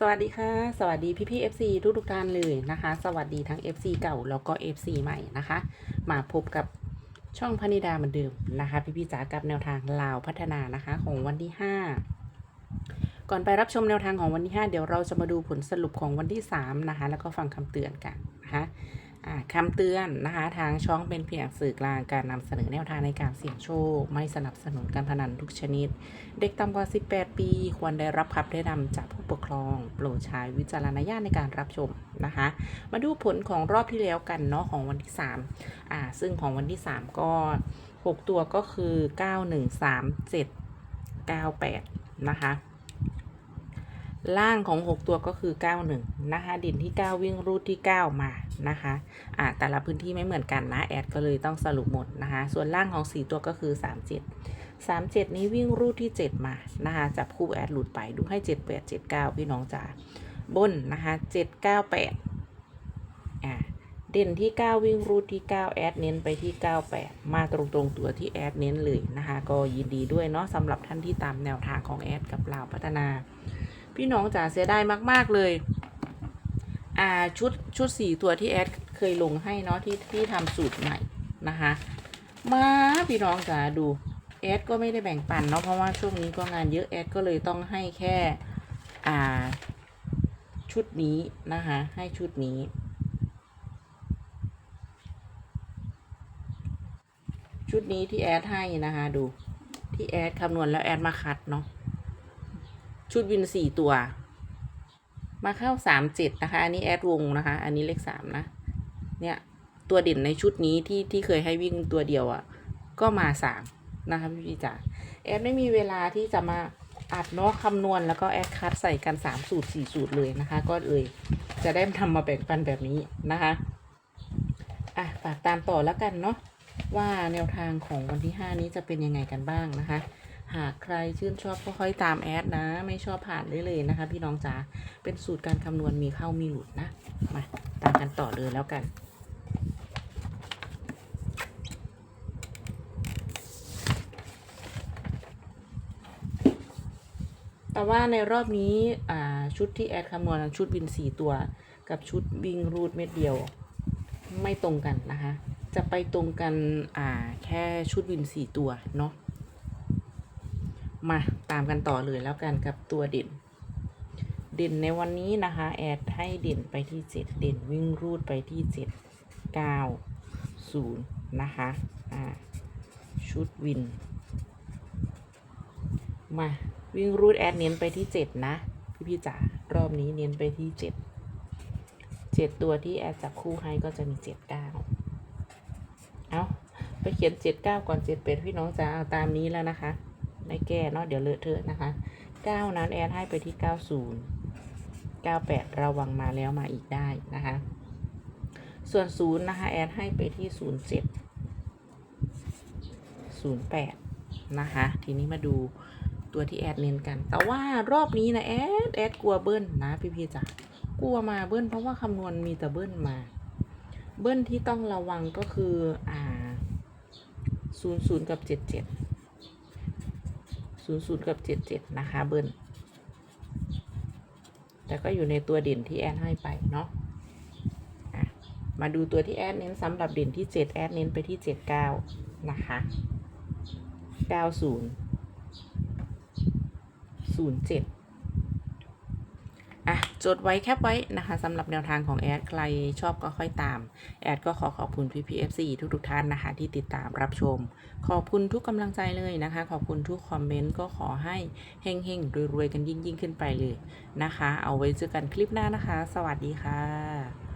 สวัสดีค่ะ สวัสดีพี่พี่ FC ทุกทุกท่านเลยนะคะ สวัสดีทั้ง FC เก่าแล้วก็ FC ใหม่นะคะ มาพบกับช่องพนิดาเหมือนเดิมนะคะ พี่พี่จ๋ากับแนวทางลาวพัฒนานะคะของวันที่ 5 ก่อนไปรับชมแนวทางของวันที่ 5 เดี๋ยวเราจะมาดูผลสรุปของวันที่ 3 นะคะ แล้วก็ฟังคำเตือนกันนะคะ คำเตือนนะคะ ทางช่องเป็นเพียงสื่อกลางการนำเสนอแนวทางในการเสี่ยงโชค ไม่สนับสนุนการพนันทุกชนิด เด็กต่ำกว่า 18 ปี ควรได้รับคำแนะนำจากผู้ปกครอง โปรดใช้วิจารณญาณในการรับชมนะคะ มาดูผลของรอบที่แล้วกันเนาะของวันที่3อ่าซึ่งของวันที่ 3 ก็ 6 ตัวก็คือ 9 1 3 7 9 8 นะคะ ล่างของ 6 ตัวก็คือ 91 นะคะ ดินที่ 9 วิ่งรูดที่ 9 มานะคะอ่าแต่ละพื้นที่ไม่เหมือนกันนะ แอดก็เลยต้องสรุปหมดนะคะ ส่วนล่างของ 4 ตัวก็คือ 37 37 นี้วิ่งรูดที่ 7 มานะคะจับคู่แอดหลุดไปดูให้ 78 79 พี่น้องจ๋าบนนะคะ798อ่าเด่นที่ 9 วิ่งรูดที่ 9 แอดเน้นไปที่ 98 มาตรงๆตัวที่แอดเน้นเลยนะคะ ก็ยินดีด้วยเนาะสำหรับท่านที่ตามแนวทางของแอดกับลาพัฒนา พี่น้องจ๋าเสียดายมาก ๆ เลย อ่าชุดชุดสี่ตัวที่แอดเคยลงให้เนาะที่ที่ทำสูตรใหม่นะคะ มาพี่น้องจ๋าดูแอดก็ไม่ได้แบ่งปันเนาะเพราะว่าช่วงนี้ก็งานเยอะแอดก็เลยต้องให้แค่อ่าชุดนี้นะคะให้ชุดนี้ชุดนี้ที่แอดให้นะคะดูที่แอดคำนวณแล้วแอดมาคัดเนาะ ชุดวินสี่ตัว มาเข้าสามเจ็ดนะคะ อันนี้แอดวงนะคะ อันนี้เลขสามนะ เนี่ยตัวเด่นในชุดนี้ที่ที่เคยให้วิ่งตัวเดียวอะ่ะ ก็มาสามนะคะพี่พี่จ๋าแอดไม่มีเวลาที่จะมาอัดเนาะคำนวณแล้วก็แอดคัดใส่กันสามสูตรสี่สูตรเลยนะคะ ก็เลยจะได้ทำมาแบ่งปันแบบนี้นะคะอะฝากตามต่อแล้วกันเนาะว่าแนวทางของวันที่ 5 นี้จะเป็นยังไงกันบ้างนะคะ หากใครชื่นชอบก็ค่อยตามแอดนะ ไม่ชอบผ่านได้เลยนะคะ พี่น้องจ๋าเป็นสูตรการคำนวณมีเข้ามีหลุดนะ มาตามกันต่อเลยแล้วกัน แต่ว่าในรอบนี้อ่าชุดที่แอดคำนวณชุดวินสี่ตัว กับชุดวิ่งรูดเม็ดเดียว ไม่ตรงกันนะคะ จะไปตรงกันอ่าแค่ชุดวินสี่ตัวเนาะ มาตามกันต่อเลยแล้วกันกับตัวเด่น เด่นในวันนี้นะคะ แอดให้เด่นไปที่7เด่นวิ่งรูดไปที่7 9 0นะคะอ่าชุดวิน มาวิ่งรูดแอดเน้นไปที่7นะ พี่พี่จ๋ารอบนี้เน้นไปที่7 7ตัวที่แอดจับคู่ให้ก็จะมี7 9เอาไปเขียน7 9ก่อน7เป็ดพี่น้องจ๋าเอาตามนี้แล้วนะคะ ไม่แก้เนาะเดี๋ยวเลอะเทอะนะคะ 9 นั้นแอดให้ไปที่ 90 98 ระวังมาแล้วมาอีกได้นะคะ ส่วน 0 นะคะ แอดให้ไปที่ 07 08 นะคะ ทีนี้มาดูตัวที่แอดเน้นกัน แต่ว่ารอบนี้นะแอดแอดกลัวเบิ้ลนะพี่พี่จ๋ากลัวมาเบิ้ลเพราะว่าคำนวณมีแต่เบิ้ลมา เบิ้ลที่ต้องระวังก็คืออ่า00 กับ 77 ศูนย์ศูนย์กับเจ็ดเจ็ดนะคะเบิร์นแต่ก็อยู่ในตัวเด่นที่แอนให้ไปเนาะมาดูตัวที่แอดเน้นสำหรับเด่นที่ 7 แอดเน้นไปที่ 79 นะคะ 90 07 จดไว้แคปไว้นะคะสำหรับแนวทางของแอดใครชอบก็ค่อยตาม แอดก็ขอขอบคุณพี่พีเอฟซีทุกๆท่านนะคะที่ติดตามรับชม ขอบคุณทุกกำลังใจเลยนะคะ ขอบคุณทุกคอมเมนต์ก็ขอให้เฮงๆรวยๆกันยิ่งๆ ขึ้นไปเลยนะคะ เอาไว้เจอกันคลิปหน้านะคะ สวัสดีค่ะ